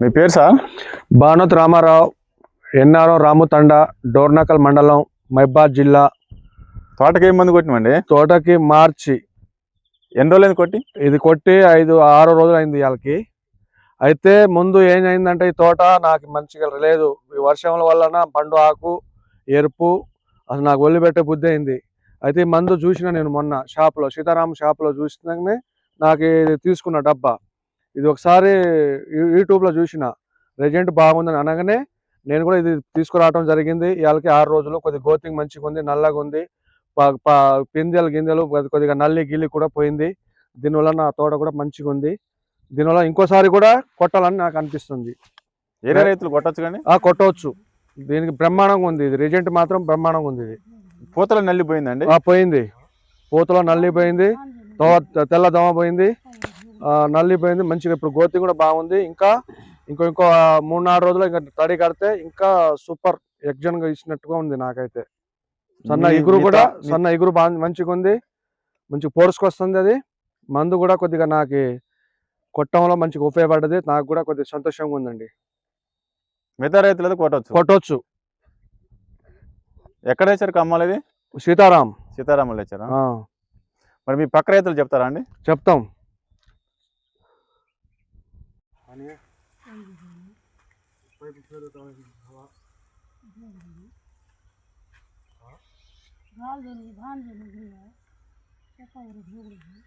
మీ పేరు సార్? భానుత్ రామారావు ఎన్ఆర్ఓ రాముతండ డోర్నకల్ మండలం మైబాద్ జిల్లా. తోటకి ఏం మందు కొట్టినామండి? తోటకి మార్చి. ఎన్ని రోజులైంది కొట్టి? ఇది కొట్టి ఐదు ఆరు రోజులు అయింది వాళ్ళకి అయితే ముందు ఏం అయిందంటే ఈ తోట నాకు మంచిగా లేదు. ఈ వర్షం వలన పండు ఆకు ఎరుపు అసలు నాకు ఒళ్ళు పెట్టే బుద్ధి అయింది. అయితే మందు చూసిన నేను మొన్న షాప్లో సీతారాం షాప్లో చూసినాకనే నాకు ఇది తీసుకున్న డబ్బా. ఇది ఒకసారి యూట్యూబ్లో చూసిన రిజల్ట్ బాగుందని అనగానే నేను కూడా ఇది తీసుకురావడం జరిగింది. ఇవాళకి ఆరు రోజులు కొద్దిగా గోతింగ్ మంచిగా ఉంది నల్లగా ఉంది. పిందెలు గింజలు కొద్ది- కొద్దిగా నల్లి గిల్లి కూడా పోయింది. దీనివల్ల నా తోట కూడా మంచిగా ఉంది. దీనివల్ల ఇంకోసారి కూడా కొట్టాలని నాకు అనిపిస్తుంది. ఏరే రైతులు కొట్టచ్చు కానీ? ఆ కొట్టవచ్చు దీనికి బ్రహ్మాండంగా ఉంది ఇది. రిజెంట్ మాత్రం బ్రహ్మాండంగా ఉంది ఇది. పూతలు నల్లిపోయిందండి ఆ పోయింది. పూతలో నల్లి పోయింది. తెల్ల దోమ పోయింది. ఆ, నల్లి పోయింది మంచిగా ఇప్పుడు గోతి కూడా బాగుంది. ఇంకా ఇంకో ఇంకో మూడు నాలుగు రోజులు ఇంకా తడి కడితే ఇంకా సూపర్ ఎగ్జన్గా ఇచ్చినట్టుగా ఉంది నాకైతే. సన్న మీ కూడా సన్న ఇగురు బాగా మంచిగా ఉంది మంచిగా పోర్చుకొస్తుంది అది. మందు కూడా కొద్దిగా నాకు కొట్టంలో మంచిగా ఉపయోగపడ్డది. నాకు కూడా కొద్దిగా సంతోషంగా ఉందండి. మిగతా రైతులు అయితే కొట్టచ్చు? కొట్టొచ్చు. ఎక్కడ వేసారు కమ్మాలి ఇది? సీతారాం. సీతారాములు వేసారా మరి మీ పక్క రైతులు చెప్తారా అండి? చెప్తాం. भाल देनी भान देनी भी है कैसा हो रहा है